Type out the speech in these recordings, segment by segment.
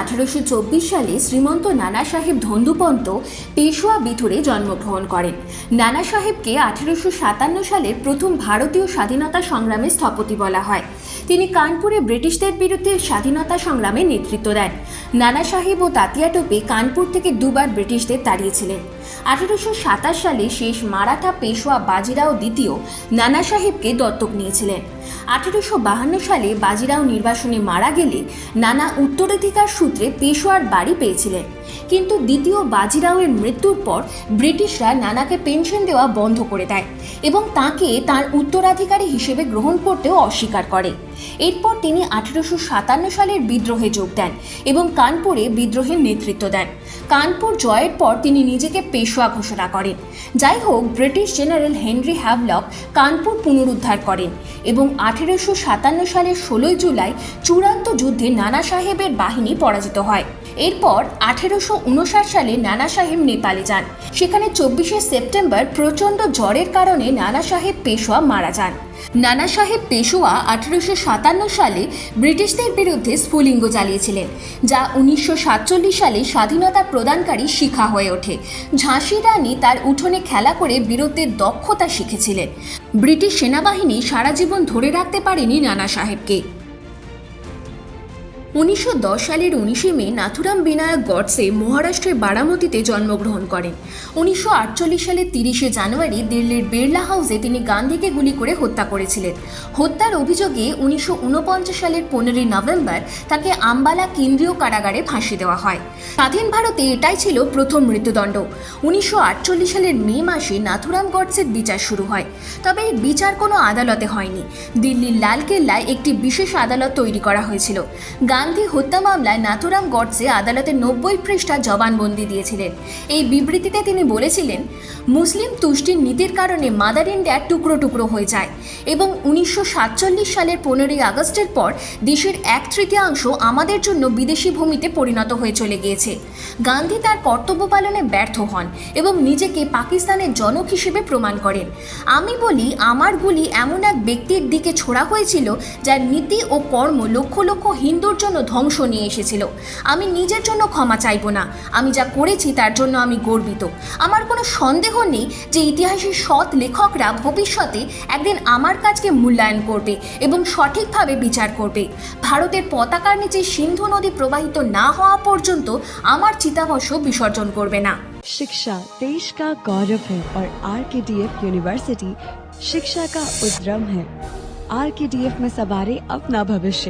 আঠারোশো চব্বিশ সালে শ্রীমন্ত নানা সাহেব ধন্দুপন্ত পেশোয়া বিথুরে জন্মগ্রহণ করেন। নানা সাহেবকে আঠারোশো সাতান্ন সালের প্রথম ভারতীয় স্বাধীনতা সংগ্রামে স্থপতি বলা হয়। তিনি কানপুরে ব্রিটিশদের বিরুদ্ধে স্বাধীনতা সংগ্রামে নেতৃত্ব দেন। নানা সাহেব ও তাতিয়া টোপে কানপুর থেকে দুবার ব্রিটিশদের তাড়িয়েছিলেন। আঠারোশো সাতাশ সালে শেষ মারাঠা পেশোয়া বাজিরাও দ্বিতীয় নানা সাহেবকে দত্তক নিয়েছিলেন। আঠারোশো বাহান্ন সালে বাজিরাও নির্বাসনে মারা গেলে নানা উত্তরাধিকার সূত্রে পেশোয়ার বাড়ি পেয়েছিলেন। কিন্তু দ্বিতীয় বাজিরাওয়ের মৃত্যুর পর ব্রিটিশরা নানাকে পেনশন দেওয়া বন্ধ করে দেয় এবং তাকে তার উত্তরাধিকারী হিসেবে গ্রহণ করতেও অস্বীকার করে। এরপর তিনি আঠারোশো সাতান্ন সালের বিদ্রোহে যোগ দেন এবং কানপুরে বিদ্রোহের নেতৃত্ব দেন। কানপুর জয়ের পর তিনি নিজেকে পেশোয়া ঘোষণা করেন। যাই হোক, British general Henry Havelock Kanpur পুনরুদ্ধার করেন এবং আঠেরোশো সাতান্ন সালের ষোলোই জুলাই চূড়ান্ত যুদ্ধে নানা সাহেবের বাহিনী পরাজিত হয়। এরপর আঠেরোশো উনষাট সালে নানা সাহেব নেপালে যান। সেখানে চব্বিশে সেপ্টেম্বর প্রচণ্ড জ্বরের কারণে নানা সাহেব পেশোয়া মারা যান। নানা সাহেব পেশোয়া আঠেরোশো সাতান্ন সালে ব্রিটিশদের বিরুদ্ধে স্ফুলিঙ্গ চালিয়েছিলেন, যা উনিশশো সাতচল্লিশ সালে স্বাধীনতা প্রদানকারী শিখা হয়ে ওঠে। ঝাঁসি রানী তার উঠোনে খেলা করে বীরত্বের দক্ষতা শিখেছিলেন। ব্রিটিশ সেনাবাহিনী সারা জীবন ধরে রাখতে পারেনি নানা সাহেবকে। উনিশশো দশ সালের উনিশে মে নাথুরাম বিনায়ক গডসে মহারাষ্ট্রের বারামতিতে জন্মগ্রহণ করেন। উনিশশো সালের তিরিশে জানুয়ারি দিল্লির বিড়লা হাউসে তিনি গান্ধীকে গুলি করে হত্যা করেছিলেন। হত্যার অভিযোগে উনিশশো উনপঞ্চাশ সালের পনেরোই নভেম্বর তাকে আম্বালা কেন্দ্রীয় কারাগারে ফাঁসি দেওয়া হয়। স্বাধীন ভারতে এটাই ছিল প্রথম মৃত্যুদণ্ড। উনিশশো আটচল্লিশ সালের মে মাসে নাথুরাম গডসের বিচার শুরু হয়। তবে এই বিচার কোনো আদালতে হয়নি। দিল্লির লালকেল্লায় একটি বিশেষ আদালত তৈরি করা হয়েছিল। গান্ধী হত্যা মামলায় নাথুরাম গডসে আদালতে নব্বই পৃষ্ঠা জবানবন্দি দিয়েছিলেন। এই বিবৃতিতে তিনি বলেছিলেন, মুসলিম তুষ্টির নীতির কারণে মাদার ইন্ডিয়া টুকরো টুকরো হয়ে যায় এবং উনিশশো সাতচল্লিশ সালের পনেরোই আগস্টের পর দেশের এক তৃতীয়াংশ আমাদের জন্য বিদেশি ভূমিতে পরিণত হয়ে চলে গিয়েছে। গান্ধী তার কর্তব্য পালনে ব্যর্থ হন এবং নিজেকে পাকিস্তানের জনক হিসেবে প্রমাণ করেন। আমি বলি, আমার গুলি এমন এক ব্যক্তির দিকে ছোড়া হয়েছিল, যার নীতি ও কর্ম লক্ষ লক্ষ হিন্দুর জন্য ধ্বংস নিয়ে এসেছিল আমি নিজের জন্য ক্ষমা চাইব না আমি যা করেছি তার জন্য আমি গর্বিত আমার কোনো সন্দেহ নেই যে ইতিহাসের সৎ লেখকরা ভবিষ্যতে একদিন আমার কাজকে মূল্যায়ন করবে এবং সঠিকভাবে বিচার করবে ভারতের পতাকার নিচে সিন্ধু নদী প্রবাহিত না হওয়া পর্যন্ত আমার চিতাভস্য বিসর্জন করবে না शिक्षा देश का गौरव है और are K D F university शिक्षा का उद्रम है आर के डी एफ में सवारे अपना भविष्य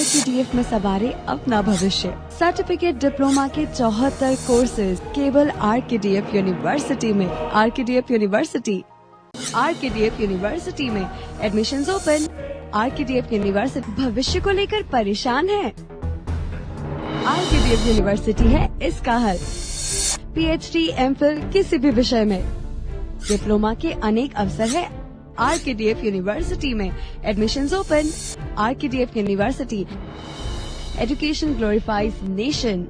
IPDF में सवारे अपना भविष्य। सर्टिफिकेट डिप्लोमा के चौहत्तर कोर्सेज केवल आरकेडीएफ यूनिवर्सिटी में। आरकेडीएफ यूनिवर्सिटी आरकेडीएफ यूनिवर्सिटी में एडमिशन ओपन आरकेडीएफ यूनिवर्सिटी भविष्य को लेकर परेशान है। आरकेडीएफ यूनिवर्सिटी है इसका हल। पीएचडी एमफिल किसी भी विषय में। डिप्लोमा के अनेक अवसर है। R K D F university में admission open R K D F university education glorifies nation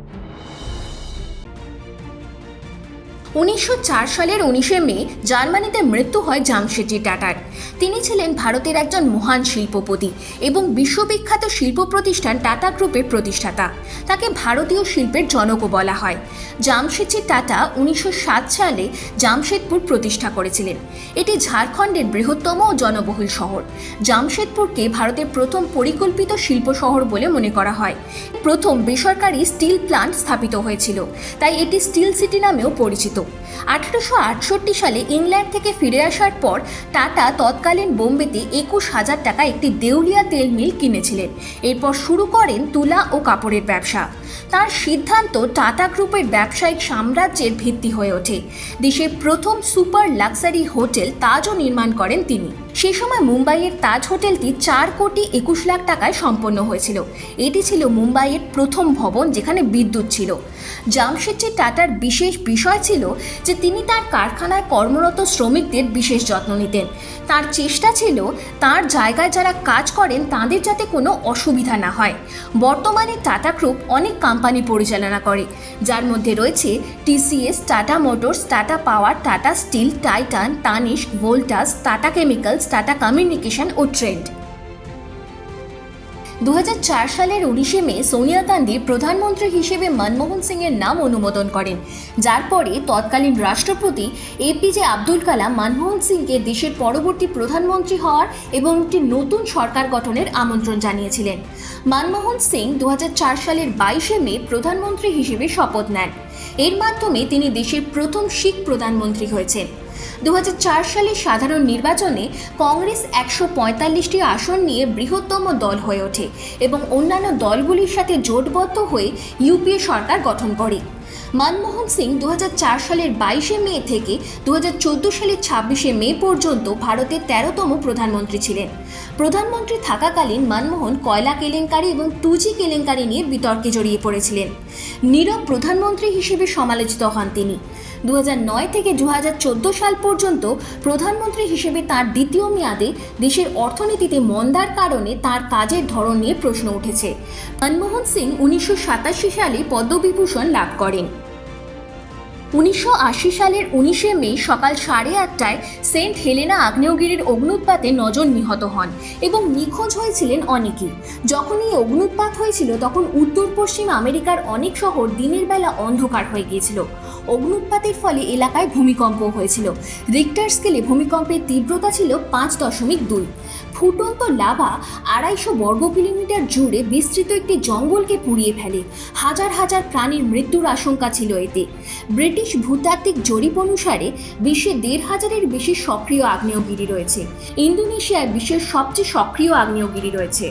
উনিশশো চার সালের উনিশে মে জার্মানিতে মৃত্যু হয় জামশেদজি টাটার। তিনি ছিলেন ভারতের একজন মহান শিল্পপতি এবং বিশ্ববিখ্যাত শিল্প প্রতিষ্ঠান টাটা গ্রুপের প্রতিষ্ঠাতা। তাকে ভারতীয় শিল্পের জনকও বলা হয়। জামশেদজি টাটা উনিশশো সাত সালে জামশেদপুর প্রতিষ্ঠা করেছিলেন। এটি ঝাড়খণ্ডের বৃহত্তম ও জনবহুল শহর। জামশেদপুরকে ভারতের প্রথম পরিকল্পিত শিল্প শহর বলে মনে করা হয়। প্রথম বেসরকারি স্টিল প্লান্ট স্থাপিত হয়েছিল। তাই এটি স্টিল সিটি নামেও পরিচিত। আঠারোশো আটষট্টি সালে ইংল্যান্ড থেকে ফিরে আসার পর টাটা তৎকালীন বোম্বেতে একুশ হাজার টাকা একটি দেউলিয়া তেল মিল কিনেছিলেন। এরপর শুরু করেন তুলা ও কাপড়ের ব্যবসা। তার সিদ্ধান্ত টাটা গ্রুপের ব্যবসায়িক সাম্রাজ্যের ভিত্তি হয়ে ওঠে। দেশের প্রথম সুপার লাক্সারি হোটেল তাজও নির্মাণ করেন তিনি। সে সময় মুম্বাইয়ের তাজ হোটেলটি চার কোটি একুশ লাখ টাকায় সম্পন্ন হয়েছিল। এটি ছিল মুম্বাইয়ের প্রথম ভবন যেখানে বিদ্যুৎ ছিল। জামশেদজি টাটার বিশেষ বিষয় ছিল যে তিনি তার কারখানায় কর্মরত শ্রমিকদের বিশেষ যত্ন নিতেন। তার চেষ্টা ছিল তার জায়গায় যারা কাজ করেন তাদের যাতে কোনো অসুবিধা না হয়। বর্তমানে টাটা গ্রুপ অনেক কোম্পানি পরিচালনা করে, যার মধ্যে রয়েছে TCS, Tata Motors, Tata Power, Tata Steel, Titan, Tanishq, Voltas, Tata Chemicals Tata Communication ও ট্রেন্ড দুহাজার চার সালের উনিশে মে সোনিয়া গান্ধী প্রধানমন্ত্রী হিসেবে মনমোহন সিংয়ের নাম অনুমোদন করেন। যার পরে তৎকালীন রাষ্ট্রপতি এপিজে আব্দুল কালাম মনমোহন সিংকে দেশের পরবর্তী প্রধানমন্ত্রী হওয়ার এবং একটি নতুন সরকার গঠনের আমন্ত্রণ জানিয়েছিলেন। মনমোহন সিং দু হাজার চার সালের বাইশে মে প্রধানমন্ত্রী হিসেবে শপথ নেন। এর মাধ্যমে তিনি দেশের প্রথম শিখ প্রধানমন্ত্রী হয়েছেন। চার সালের সাধারণ নির্বাচনে কংগ্রেস একশো পঁয়তাল্লিশটি আসন নিয়ে বৃহত্তম দল হয়ে ওঠে এবং অন্যান্য দলগুলির সাথে জোটবদ্ধ হয়ে ইউপিএ সরকার গঠন করে। মনমোহন সিং দু হাজার চার সালের বাইশে মে থেকে দু হাজার চোদ্দ সালের ছাব্বিশে মে পর্যন্ত ভারতের তেরোতম প্রধানমন্ত্রী ছিলেন। প্রধানমন্ত্রী থাকাকালীন মনমোহন কয়লা কেলেঙ্কারি এবং টুজি কেলেঙ্কারি নিয়ে বিতর্কে জড়িয়ে পড়েছিলেন। নীরব প্রধানমন্ত্রী হিসেবে সমালোচিত হন তিনি। দু হাজার নয় থেকে দু হাজার চোদ্দ সাল পর্যন্ত প্রধানমন্ত্রী হিসেবে তার দ্বিতীয় মেয়াদে দেশের অর্থনীতিতে মন্দার কারণে তার কাজের ধরন নিয়ে প্রশ্ন উঠেছে। মনমোহন সিং উনিশশো সাতাশি সালে পদ্মবিভূষণ লাভ করেন। উনিশশো আশি সালের উনিশে মে সকাল সাড়ে আটটায় সেন্ট হেলেনা আগ্নেয়গিরির অগ্নুৎপাতে নজন নিহত হন এবং নিখোঁজ হয়েছিলেন অনেকেই যখন এই অগ্নুৎপাত হয়েছিল, তখন উত্তর পশ্চিম আমেরিকার অনেক শহর দিনের বেলা অন্ধকার হয়ে গিয়েছিল। অগ্নুৎপাতের ফলে এলাকায় ভূমিকম্প হয়েছিল। রিক্টার স্কেলে ভূমিকম্পের তীব্রতা ছিল পাঁচ দশমিক দুই। ফুটন্ত লাভা আড়াইশো বর্গ কিলোমিটার জুড়ে বিস্তৃত একটি জঙ্গলকে পুড়িয়ে ফেলে। হাজার হাজার প্রাণীর মৃত্যুর আশঙ্কা ছিল এতে। ব্রিটিশ ভূতাত্ত্বিক জরিপ অনুসারে বিশ্বে দেড় হাজারের বেশি সক্রিয় আগ্নেয়গিরি রয়েছে। ইন্দোনেশিয়ায় বিশ্বের সবচেয়ে সক্রিয় আগ্নেয়গিরি রয়েছে।